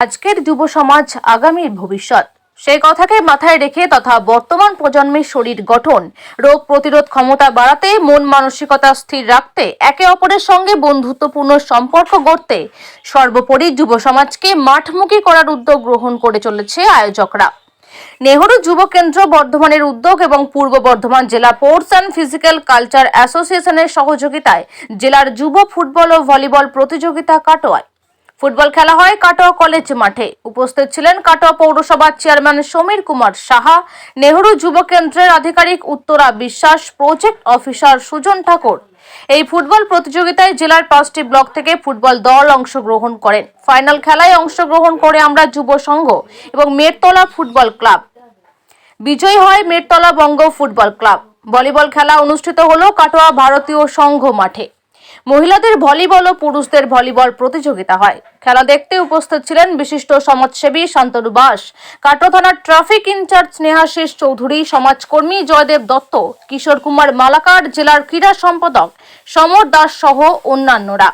আজকের যুব সমাজ আগামীর ভবিষ্যৎ। সেই কথাকে মাথায় রেখে তথা বর্তমান প্রজন্মের শরীর গঠন, রোগ প্রতিরোধ ক্ষমতা বাড়াতে, মন মানসিকতা স্থির রাখতে, একে অপরের সঙ্গে বন্ধুত্বপূর্ণ সম্পর্ক গড়তে, সর্বোপরি যুব সমাজকে মাঠমুখী করার উদ্যোগ গ্রহণ করে চলেছে আয়োজকরা। নেহরু যুব কেন্দ্র বর্ধমানের উদ্যোগ এবং পূর্ব বর্ধমান জেলা স্পোর্টস অ্যান্ড ফিজিক্যাল কালচার অ্যাসোসিয়েশনের সহযোগিতায় জেলার যুব ফুটবল ও ভলিবল প্রতিযোগিতা কাটোয়ায়। ফুটবল খেলা হয় কাটোয়া কলেজ মাঠে। উপস্থিত ছিলেন কাটোয়া পৌরসভার চেয়ারম্যান সমীর কুমার সাহা, নেহরু যুব কেন্দ্রের আধিকারিক উত্তরা বিশ্বাস, প্রজেক্ট অফিসার সুজন ঠাকুর। এই ফুটবল প্রতিযোগিতায় জেলার পাঁচটি ব্লক থেকে ফুটবল দল অংশগ্রহণ করেন। ফাইনাল খেলায় অংশগ্রহণ করে আমরা যুব সংঘ এবং মেরতলা ফুটবল ক্লাব। বিজয়ী হয় Mertala Banga football club. Volleyball খেলা অনুষ্ঠিত হলো কাটোয়া ভারতীয় সংঘ মাঠে। মহিলাদের ভলিবল ও পুরুষদের ভলিবল প্রতিযোগিতা হয়। খেলা দেখতে উপস্থিত ছিলেন বিশিষ্ট সমাজসেবী শান্তনু বাস কাটো থানার ট্রাফিক ইনচার্জ স্নেহাশিস চৌধুরী, সমাজকর্মী জয়দেব দত্ত, কিশোর কুমার মালাকার জেলার ক্রীড়া সম্পাদক সমর দাস সহ অন্যান্যরা।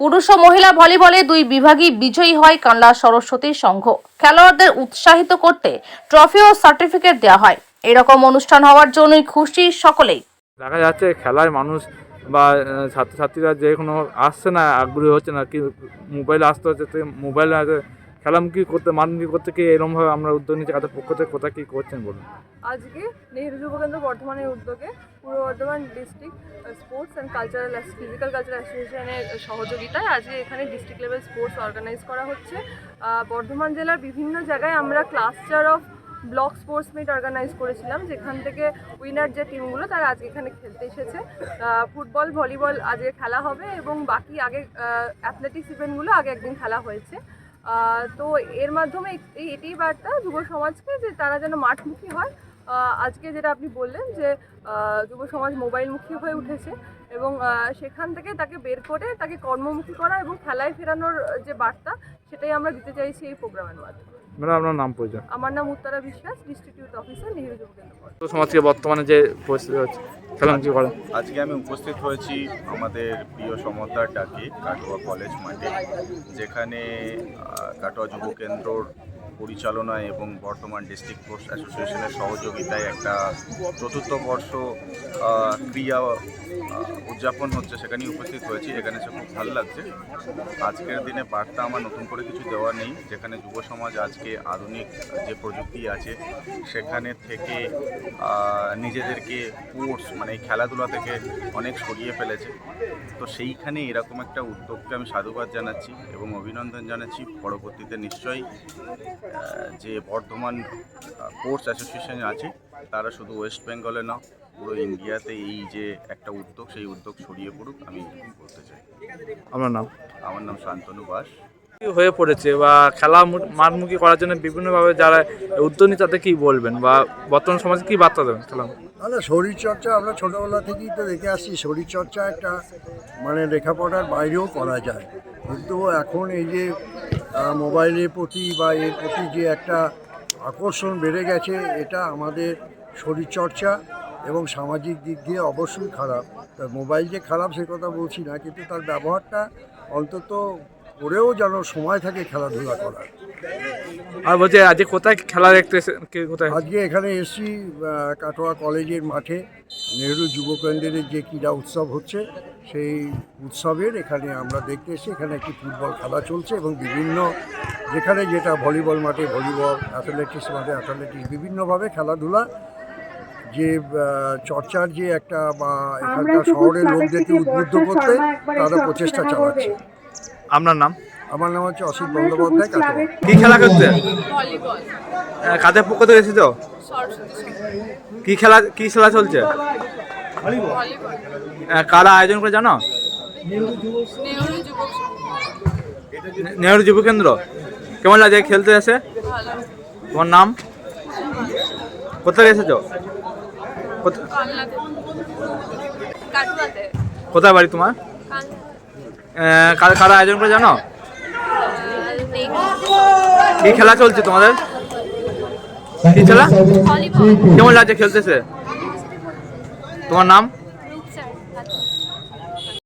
পুরুষ ও মহিলা ভলিবলে দুই বিভাগই বিজয়ী হয় কানলা সরস্বতী সংঘ। খেলোয়াড়দের উৎসাহিত করতে ট্রফি ও সার্টিফিকেট দেওয়া হয়। এরকম অনুষ্ঠান হওয়ার জন্যই খুশি সকলেই। দেখা যাচ্ছে খেলায় মানুষ বা ছাত্রছাত্রীরা যে কোনো আসছে না, আগ্রহী হচ্ছে না, কি মোবাইলে আসতে হচ্ছে মোবাইলে আগে খেলামুখী করতে মানমুখী করতে, কি এরকমভাবে আমরা উদ্যোগ নিচ্ছি তাদের পক্ষ থেকে কোথায় কী করছেন বলুন? আজকে নেহেরু যুবকেন্দ্র বর্ধমানের উদ্যোগে Purba Bardhaman district sports and cultural physical cultural অ্যাসোসিয়েশনের সহযোগিতায় আজকে এখানে ডিস্ট্রিক্ট লেভেল স্পোর্টস অর্গানাইজ করা হচ্ছে। বর্ধমান জেলার বিভিন্ন জায়গায় আমরা cluster of block sports meet organise করেছিলাম, যেখান থেকে উইনার যে টিমগুলো তারা আজকে এখানে খেলতে এসেছে। ফুটবল, ভলিবল আজকে খেলা হবে এবং বাকি আগে অ্যাথলেটিক্স ইভেন্টগুলো আগে একদিন খেলা হয়েছে। তো এর মাধ্যমে এই এটাই বার্তা যুব সমাজকে যে তারা যেন মাঠমুখী হয়। আজকে যেটা আপনি বললেন যে যুব সমাজ মোবাইলমুখী হয়ে উঠেছে এবং সেখান থেকে তাকে বের করে তাকে কর্মমুখী করা এবং খেলায় ফেরানোর যে বার্তা, সেটাই আমরা দিতে চাইছি এই প্রোগ্রামের মাধ্যমে। ম্যাডাম আপনার নাম পরিচয়? আমার নাম উত্তরা বিশ্বাস ডিস্ট্রিবিউট অফিসার নেহেরু যুব কেন্দ্র সমাজকে বর্তমানে যে পরিস্থিতি হচ্ছে খেলামুখী করেন? আজকে আমি উপস্থিত হয়েছি আমাদের প্রিয় সমতার ডাকে কাটোয়া কলেজ মাঠে যেখানে কাটোয়া যুব কেন্দ্রর পরিচালনায় এবং বর্তমান ডিস্ট্রিক্ট স্পোর্টস অ্যাসোসিয়েশনের সহযোগিতায় একটা চতুর্থ বর্ষ ক্রিয়া উদযাপন হচ্ছে সেখানে উপস্থিত হয়েছি, এখানে সে খুব ভালো লাগছে। আজকের দিনে বার্তা আমার নতুন করে কিছু দেওয়া নেই, যেখানে যুব সমাজ আজকে আধুনিক যে প্রযুক্তি আছে, সেখানে থেকে নিজেদেরকে স্পোর্টস মানে খেলাধুলা থেকে অনেক সরিয়ে ফেলেছে। তো সেইখানে এরকম একটা উদ্যোগকে আমি সাধুবাদ জানাচ্ছি এবং অভিনন্দন জানাচ্ছি। পরবর্তীতে নিশ্চয়ই যে বর্ধমান স্পোর্টস অ্যাসোসিয়েশন আছে তারা শুধু ওয়েস্ট বেঙ্গলে না পুরো ইন্ডিয়াতে এই যে একটা উদ্যোগ সেই উদ্যোগ ছড়িয়ে পড়ুক আমি এরকম বলতে চাই। আমার নাম? আমার নাম শান্তনু বাস। হয়ে পড়েছে বা খেলা মু- মাঠমুখী করার জন্য বিভিন্নভাবে যারা উদ্যোগ নিচ্ছে তাদের কী বলবেন? বা বর্তমান সমাজে কী বার্তা দেবেন খেলা তাহলে শরীরচর্চা আমরা ছোটোবেলা থেকেই তো দেখে আসছি। শরীরচর্চা একটা মানে লেখাপড়ার বাইরেও করা যায়। কিন্তু এখন এই যে মোবাইলের প্রতি বা এর প্রতি যে একটা আকর্ষণ বেড়ে গেছে, এটা আমাদের শরীরচর্চা এবং সামাজিক দিক দিয়ে অবশ্যই খারাপ। তা মোবাইল যে খারাপ সে কথা বলছি না, কিন্তু তার ব্যবহারটা অন্তত করেও যেন সময় থাকে খেলাধুলা করার। আর বলছি আজকে কোথায় খেলা দেখতে কে কোথায়? আজকে এখানে এসছি কাটোয়া কলেজের মাঠে। নেহরু যুব কেন্দ্রের যে ক্রীড়া উৎসব হচ্ছে সেই উৎসবের এখানে আমরা দেখতে এসেছি। এখানে একটি ফুটবল খেলা চলছে এবং বিভিন্ন যেখানে যেটা ভলিবল মাঠে ভলিবল অ্যাথলেটিক্স মাঠে অ্যাথলেটিক্স বিভিন্নভাবে খেলাধুলা যে চর্চার যে একটা বা এখানকার শহরের লোকদেরকে উদ্বুদ্ধ করতে তারা প্রচেষ্টা চালাচ্ছে। আপনার নাম? আমার নাম হচ্ছে অসিত বন্দ্যোপাধ্যায় কি খেলা করতে? কাদের পক্ষ থেকে এসেছ কি খেলা কি খেলা চলছে? কারা আয়োজন করে জানো? নেহেরু যুব কেন্দ্র। কেমন লাগে? খেলতে এসে? তোমার নাম? কোথায় এসেছ? কোথা- কোথায় বাড়ি তোমার? কারা আয়োজন করে জানো? কি খেলা চলছে তোমাদের? কি খেলা? কেমন লাগছে খেলতেছে? তোমার নাম?